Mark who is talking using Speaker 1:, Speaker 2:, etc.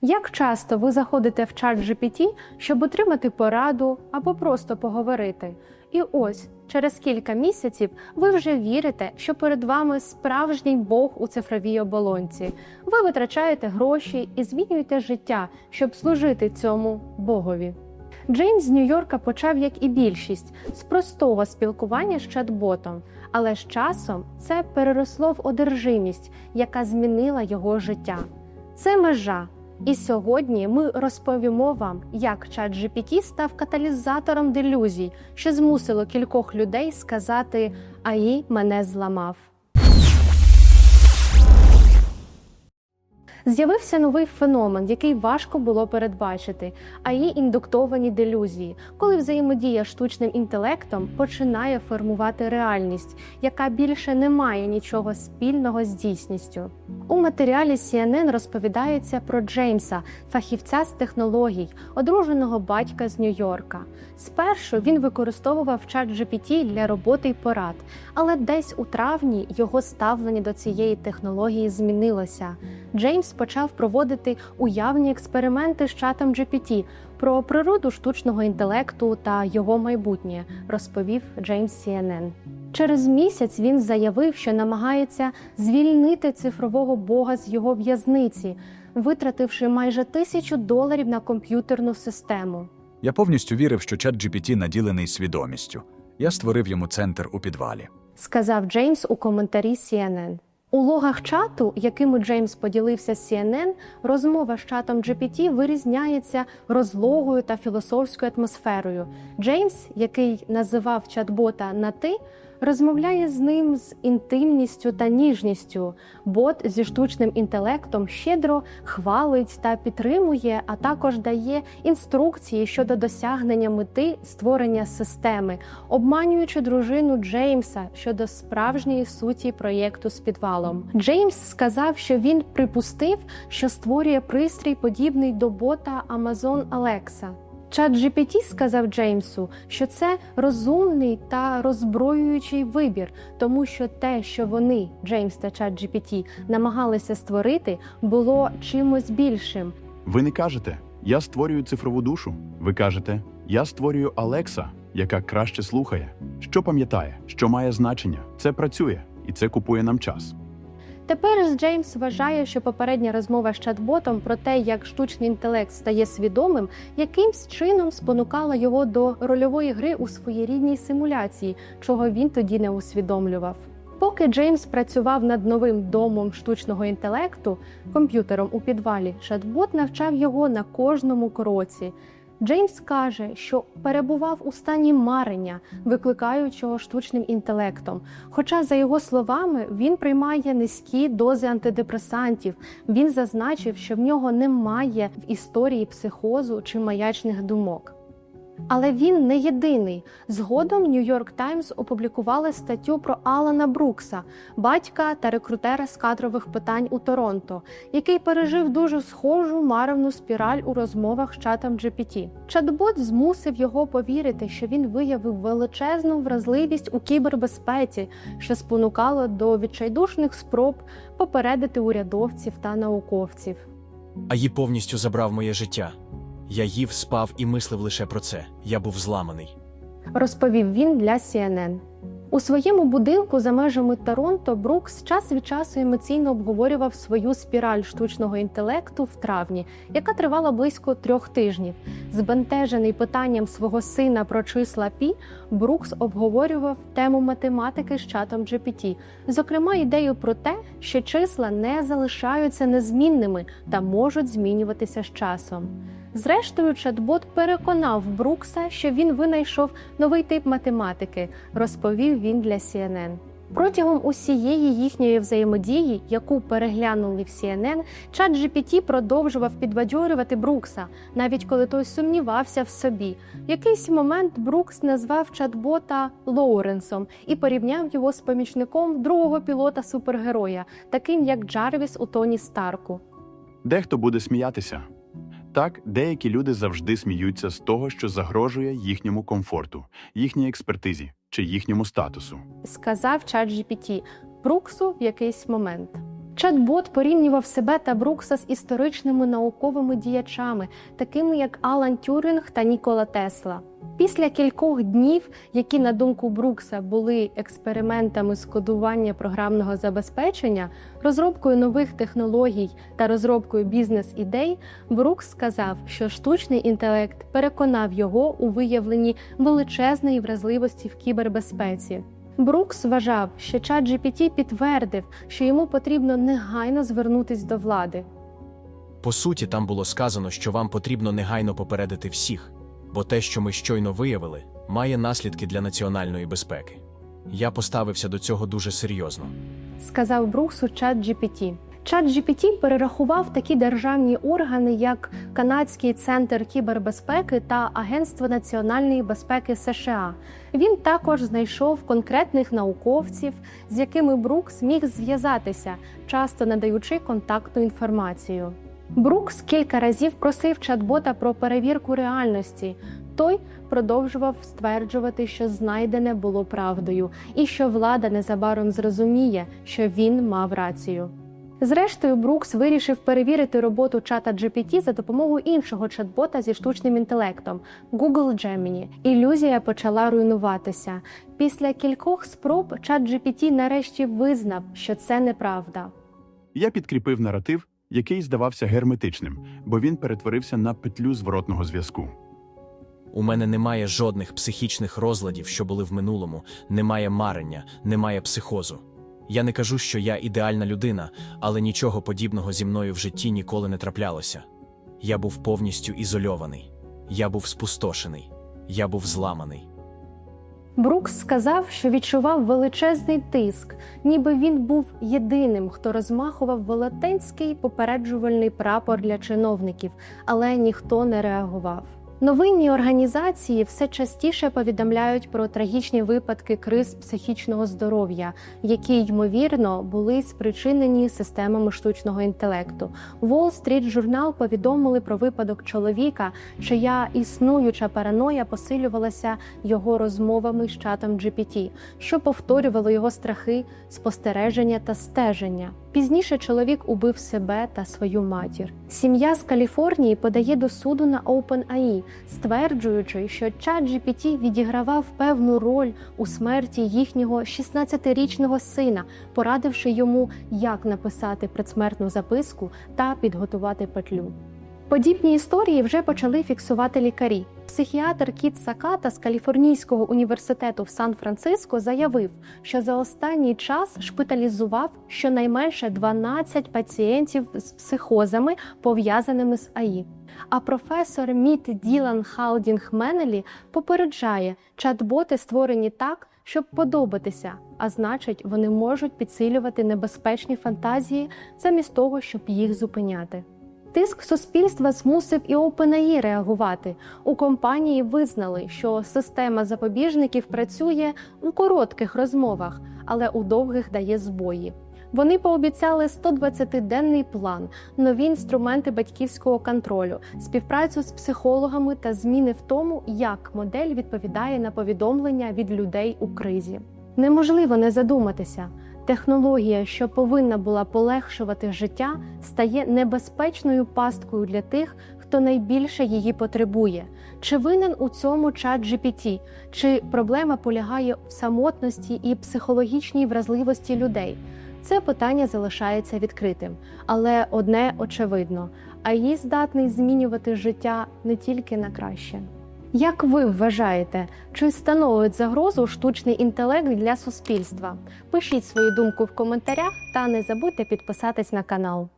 Speaker 1: Як часто ви заходите в чат GPT, щоб отримати пораду або просто поговорити? І ось через кілька місяців ви вже вірите, що перед вами справжній Бог у цифровій оболонці. Ви витрачаєте гроші і змінюєте життя, щоб служити цьому Богові. Джеймс з Нью-Йорка почав, як і більшість, з простого спілкування з чат-ботом, але з часом це переросло в одержимість, яка змінила його життя. Це межа. І сьогодні ми розповімо вам, як ChatGPT став каталізатором делюзій, що змусило кількох людей сказати АІ мене зламав. З'явився новий феномен, який важко було передбачити, а є індуктовані делюзії, коли взаємодія штучним інтелектом починає формувати реальність, яка більше не має нічого спільного з дійсністю. У матеріалі CNN розповідається про Джеймса, фахівця з технологій, одруженого батька з Нью-Йорка. Спершу він використовував чат GPT для роботи й порад, але десь у травні його ставлення до цієї технології змінилося. Джеймс почав проводити уявні експерименти з чатом GPT про природу штучного інтелекту та його майбутнє, розповів Джеймс CNN. Через місяць він заявив, що намагається звільнити цифрового бога з його в'язниці, витративши майже тисячу доларів на комп'ютерну систему.
Speaker 2: Я повністю вірив, що чат GPT наділений свідомістю. Я створив йому центр у підвалі.
Speaker 1: сказав Джеймс у коментарі CNN. У логах чату, якими Джеймс поділився з CNN, розмова з чатом GPT вирізняється розлогою та філософською атмосферою. Джеймс, який називав чат-бота на ти, розмовляє з ним з інтимністю та ніжністю. Бот зі штучним інтелектом щедро хвалить та підтримує, а також дає інструкції щодо досягнення мети створення системи, обманюючи дружину Джеймса щодо справжньої суті проєкту з підвалом. Джеймс сказав, що він припустив, що створює пристрій, подібний до бота Amazon Alexa. Чат GPT сказав Джеймсу, що це розумний та роззброюючий вибір, тому що те, що вони, Джеймс та чат GPT, намагалися створити, було чимось більшим.
Speaker 3: Ви не кажете Я створюю цифрову душу. Ви кажете Я створюю Алекса, яка краще слухає, що пам'ятає, що має значення. Це працює і це купує нам час.
Speaker 1: Тепер Джеймс вважає, що попередня розмова з чат-ботом про те, як штучний інтелект стає свідомим, якимсь чином спонукала його до рольової гри у своєрідній симуляції, чого він тоді не усвідомлював. Поки Джеймс працював над новим домом штучного інтелекту, комп'ютером у підвалі, чат-бот навчав його на кожному кроці. Джеймс каже, що перебував у стані марення, викликаючого штучним інтелектом. Хоча, за його словами, він приймає низькі дози антидепресантів. Він зазначив, що в нього немає в історії психозу чи маячних думок. Але він не єдиний. Згодом Нью-Йорк Таймс опублікували статтю про Алана Брукса, батька та рекрутера з кадрових питань у Торонто, який пережив дуже схожу маревну спіраль у розмовах з чатом GPT. Чат-бот змусив його повірити, що він виявив величезну вразливість у кібербезпеці, що спонукало до відчайдушних спроб попередити урядовців та науковців.
Speaker 4: А їй повністю забрав моє життя. Я їв, спав і мислив лише про це. Я був зламаний.
Speaker 1: розповів він для CNN. У своєму будинку за межами Торонто Брукс час від часу емоційно обговорював свою спіраль штучного інтелекту в травні, яка тривала близько трьох тижнів. Збентежений питанням свого сина про числа Пі, Брукс обговорював тему математики з чатом GPT, зокрема ідею про те, що числа не залишаються незмінними та можуть змінюватися з часом. Зрештою, чат-бот переконав Брукса, що він винайшов новий тип математики, розповів він для CNN. Протягом усієї їхньої взаємодії, яку переглянули в CNN, чат GPT продовжував підбадьорювати Брукса, навіть коли той сумнівався в собі. В якийсь момент Брукс назвав чат-бота Лоуренсом і порівняв його з помічником другого пілота супергероя, таким як Джарвіс у Тоні Старку.
Speaker 3: Дехто буде сміятися. Так, деякі люди завжди сміються з того, що загрожує їхньому комфорту, їхній експертизі чи їхньому статусу.
Speaker 1: сказав чат GPT Бруксу в якийсь момент. Чат-бот порівнював себе та Брукса з історичними науковими діячами, такими як Алан Тюрінг та Нікола Тесла. Після кількох днів, які, на думку Брукса, були експериментами з кодування програмного забезпечення, розробкою нових технологій та розробкою бізнес-ідей, Брукс сказав, що штучний інтелект переконав його у виявленні величезної вразливості в кібербезпеці. Брукс вважав, що ChatGPT підтвердив, що йому потрібно негайно звернутись до влади.
Speaker 4: По суті, там було сказано, що вам потрібно негайно попередити всіх, бо те, що ми щойно виявили, має наслідки для національної безпеки. Я поставився до цього дуже серйозно.
Speaker 1: сказав Бруксу ChatGPT. ChatGPT перерахував такі державні органи, як Канадський центр кібербезпеки та Агентство національної безпеки США. Він також знайшов конкретних науковців, з якими Брукс міг зв'язатися, часто надаючи контактну інформацію. Брукс кілька разів просив чат-бота про перевірку реальності. Той продовжував стверджувати, що знайдене було правдою, і що влада незабаром зрозуміє, що він мав рацію. Зрештою, Брукс вирішив перевірити роботу чата GPT за допомогою іншого чат-бота зі штучним інтелектом Google Gemini. Ілюзія почала руйнуватися. Після кількох спроб чат GPT нарешті визнав, що це неправда.
Speaker 3: Я підкріпив наратив, який здавався герметичним, бо він перетворився на петлю зворотного зв'язку.
Speaker 4: У мене немає жодних психічних розладів, що були в минулому, немає марення, немає психозу. Я не кажу, що я ідеальна людина, але нічого подібного зі мною в житті ніколи не траплялося. Я був повністю ізольований, я був спустошений, я був зламаний.
Speaker 1: Брукс сказав, що відчував величезний тиск, ніби він був єдиним, хто розмахував велетенський попереджувальний прапор для чиновників, але ніхто не реагував. Новинні організації все частіше повідомляють про трагічні випадки криз психічного здоров'я, які ймовірно були спричинені системами штучного інтелекту. Wall Street Journal повідомили про випадок чоловіка, чия існуюча параноя посилювалася його розмовами з чатом GPT, що повторювало його страхи, спостереження та стеження. Пізніше чоловік убив себе та свою матір. Сім'я з Каліфорнії подає до суду на OpenAI, стверджуючи, що ChatGPT відігравав певну роль у смерті їхнього 16-річного сина, порадивши йому, як написати предсмертну записку та підготувати петлю. Подібні історії вже почали фіксувати лікарі. Психіатр Кіт Саката з Каліфорнійського університету в Сан-Франциско заявив, що за останній час шпиталізував щонайменше 12 пацієнтів з психозами, пов'язаними з АІ. А професор Міт Ділан Халдінг Менелі попереджає, чат-боти створені так, щоб подобатися, а значить, вони можуть підсилювати небезпечні фантазії замість того, щоб їх зупиняти. Тиск суспільства змусив і OpenAI реагувати. У компанії визнали, що система запобіжників працює у коротких розмовах, але у довгих дає збої. Вони пообіцяли 120-денний план, нові інструменти батьківського контролю, співпрацю з психологами та зміни в тому, як модель відповідає на повідомлення від людей у кризі. Неможливо не задуматися. Технологія, що повинна була полегшувати життя, стає небезпечною пасткою для тих, хто найбільше її потребує. Чи винен у цьому чат GPT? Чи проблема полягає в самотності і психологічній вразливості людей? Це питання залишається відкритим, але одне очевидно: АІ здатний змінювати життя не тільки на краще. Як ви вважаєте, чи становить загрозу штучний інтелект для суспільства? Пишіть свою думку в коментарях та не забудьте підписатись на канал.